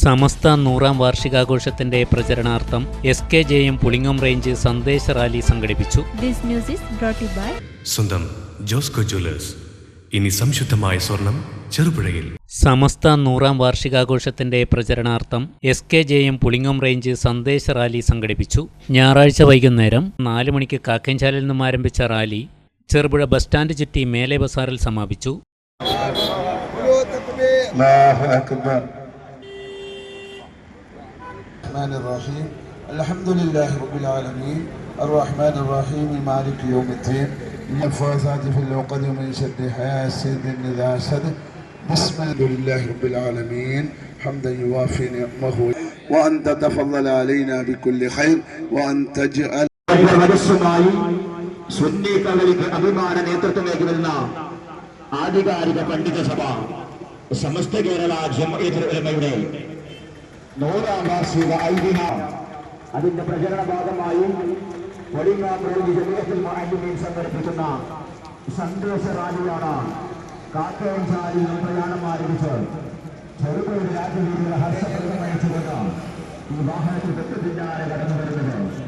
സമസ്ത നൂറാം വാർഷികാഘോഷത്തിന്റെ പ്രചരണാർത്ഥം S K J M Pulingam range സന്ദേശ റാലി സംഘടിപ്പിച്ചു. സ്വന്തം ജോസ്കോ ജ്വല്ലേഴ്സ്. ഇനി സംശുദ്ധമായ സ്വർണം ചെറുപുഴയിൽ. സമസ്ത നൂറാം വാർഷികാഘോഷത്തിന്റെ പ്രചരണാർത്ഥം S K J M Pulingam range സന്ദേശ റാലി സംഘടിപ്പിച്ചു. ഞായറാഴ്ച വൈകുന്നേരം നാല് മണിക്ക് കാക്കഞ്ചാലിൽ നിന്നും ആരംഭിച്ച റാലി ചെറുപുഴ ബസ് സ്റ്റാൻഡ് ചുറ്റി മേലെ ബസാറിൽ സമാപിച്ചു. الرحمن الرحيم الحمد لله رب العالمين الرحمن الرحيم مالك يوم الدين من الفوزات في العقد ومن شر حاسد إذا حسد بسم الله لله رب العالمين حمدا يوافي نعمه وأن تتفضل علينا بكل خير وأن تجعل വരസ്സുമായി സുന്നി കവലിക്ക് അഭിമാന നേതൃത്വമേക്ക് വരുന്ന ആധികാരിക പണ്ഡിത സഭ സമസ്ത കേരള ജമയത്തുൽ ഉലമയുടെ നൂറാം വാർഷിക ഐതിഹ്യം. അതിന്റെ പ്രചരണ ഭാഗമായി പൊളിങ്ങാം റോഡ് മുഅല്ലിമീൻ സംഘടിപ്പിക്കുന്ന സന്തോഷ റാലിയാണ് കാക്കയഞ്ചാലിൽ നിന്ന് പ്രയാണം ആരംഭിച്ച് ചെറുപുഴ രാജവീതിയുടെ ഹർഷപ്രകടമയച്ചുകൊണ്ട് ഈ വാഹനത്തിൽ പിന്നാലെ കടന്നു വരുന്നത്.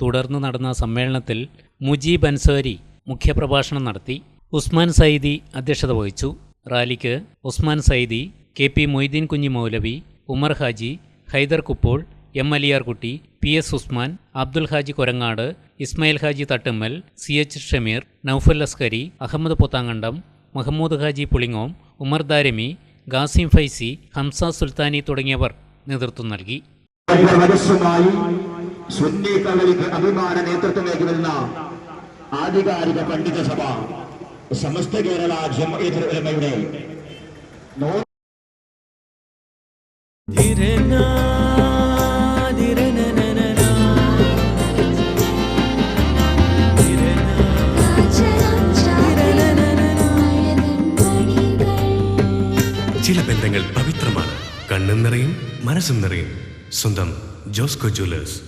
തുടർന്ന് നടന്ന സമ്മേളനത്തിൽ മുജീബ് അൻസാരി മുഖ്യപ്രഭാഷണം നടത്തി ഉസ്മാൻ സയ്യിദി അധ്യക്ഷത വഹിച്ചു. റാലിക്ക് ഉസ്മാൻ സയ്യിദി കെ പി മൊയ്തീൻ കുഞ്ഞി മൗലവി Umar Haji Haidar Kuppol M Aliyarkutty P S Usman Abdul Haji Korangad Ismail Haji Thattummal C H Shameer Noufal Askari Ahammed Pothankandam Muhammood Haji Pulingom Umar Darimi Qasim Faizy Hamza Sulthani തുടങ്ങിയവർ നേതൃത്വം നൽകി. സുന്നി കവലിക്ക് അഭിമാന നേതൃത്വം വരുന്ന ആധികാരിക പണ്ഡിത സഭ സമസ്ത കേരള ജമയുടെ ചില ബന്ധങ്ങൾ പവിത്രമാണ് കണ്ണും നിറയും മനസ്സും നിറയും സ്വന്തം ജോസ്കോ ജ്വല്ലേഴ്സ്